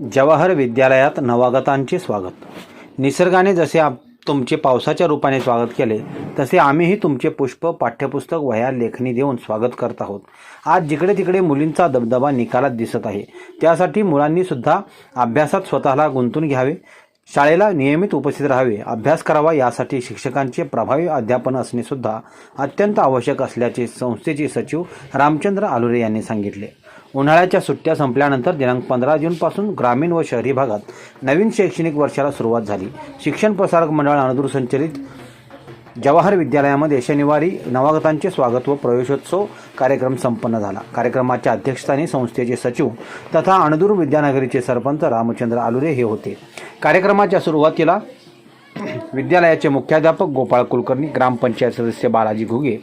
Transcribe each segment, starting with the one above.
जवाहर विद्यालयात नवागतांचे स्वागत. निसर्गाने जसे आप तुमचे पावसाच्या रूपाने स्वागत केले तसे आम्हीही तुमचे पुष्प पाठ्यपुस्तक वह्या लेखणी देऊन स्वागत करत आहोत. आज जिकडे तिकडे मुलींचा दबदबा निकालात दिसत आहे. त्यासाठी मुलांनी सुद्धा अभ्यासात स्वतःला गुंतून घ्यावे शाळेला नियमित उपस्थित राहावे. अभ्यास करावा यासाठी शिक्षकांचे प्रभावी अध्यापन असणे सुद्धा अत्यंत आवश्यक असल्याचे संस्थेचे सचिव रामचंद्र आलुरे यांनी सांगितले. उन्हाळ्याच्या सुट्ट्या संपल्यानंतर दिनांक पंधरा जूनपासून ग्रामीण व शहरी भागात नवीन शैक्षणिक वर्षाला सुरुवात झाली. शिक्षण प्रसारक मंडळ अणदूर संचलित जवाहर विद्यालयामध्ये शनिवारी नवागतांचे स्वागत व प्रवेशोत्सव कार्यक्रम संपन्न झाला. कार्यक्रमाच्या अध्यक्षस्थानी संस्थेचे सचिव तथा अणदूर विद्यानगरीचे सरपंच रामचंद्र आलुरे हे होते. कार्यक्रमाच्या सुरुवातीला विद्यालयाचे मुख्याध्यापक गोपाळ कुलकर्णी ग्रामपंचायत सदस्य बालाजी घुगे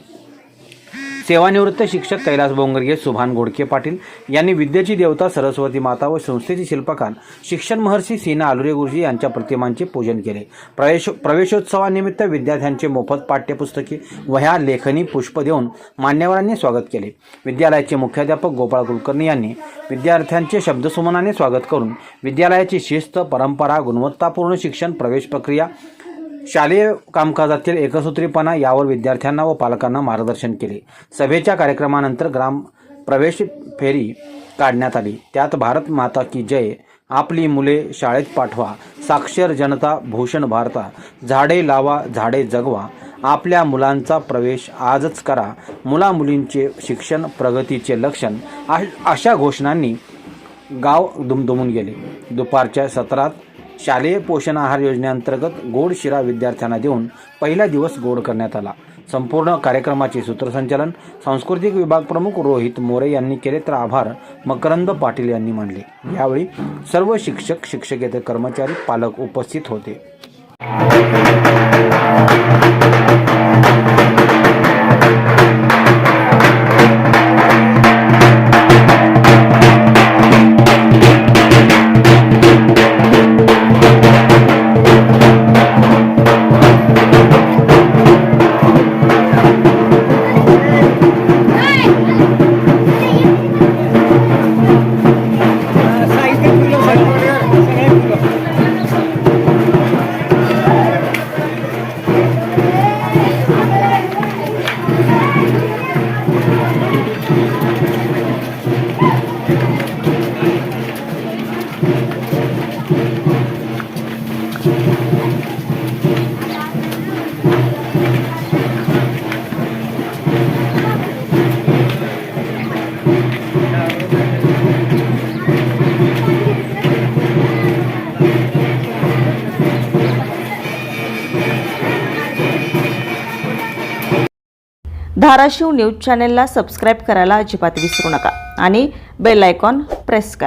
सेवानिवृत्त शिक्षक कैलास बोंगरगे सुभान गोडके पाटील यांनी विद्येची देवता सरस्वती माता व संस्थेचे शिल्पकार शिक्षण महर्षी सीना आलुरे गुरुजी यांच्या प्रतिमांचे पूजन केले. प्रवेश प्रवेशोत्सवानिमित्त विद्यार्थ्यांचे मोफत पाठ्यपुस्तके वह्या लेखनी पुष्प देऊन मान्यवरांनी स्वागत केले. विद्यालयाचे मुख्याध्यापक गोपाळ कुलकर्णी यांनी विद्यार्थ्यांचे शब्दसुमनाने स्वागत करून विद्यालयाची शिस्त परंपरा गुणवत्तापूर्ण शिक्षण प्रवेश प्रक्रिया शालेय कामकाजातील एकसूत्रीपणा यावर विद्यार्थ्यांना व पालकांना मार्गदर्शन केले. सभेच्या कार्यक्रमानंतर ग्राम प्रवेश फेरी काढण्यात आली. त्यात भारत माता की जय आपली मुले शाळेत पाठवा साक्षर जनता भूषण भारता झाडे लावा झाडे जगवा आपल्या मुलांचा प्रवेश आजच करा मुला मुलींचे शिक्षण प्रगतीचे लक्षण अशा घोषणांनी गाव दुमदुमून गेले. दुपारच्या सत्रात शालेय पोषण आहार योजनेअंतर्गत गोड शिरा विद्यार्थ्यांना देऊन पहिला दिवस गोड करण्यात आला. संपूर्ण कार्यक्रमाचे सूत्रसंचालन सांस्कृतिक विभाग प्रमुख रोहित मोरे यांनी केले तर आभार मकरंद पाटील यांनी मानले. यावेळी सर्व शिक्षक शिक्षकेतर कर्मचारी पालक उपस्थित होते. धाराशिव न्यूज चॅनेलला सबस्क्राईब करायला अजिबात विसरू नका आणि बेल आयकॉन प्रेस करा.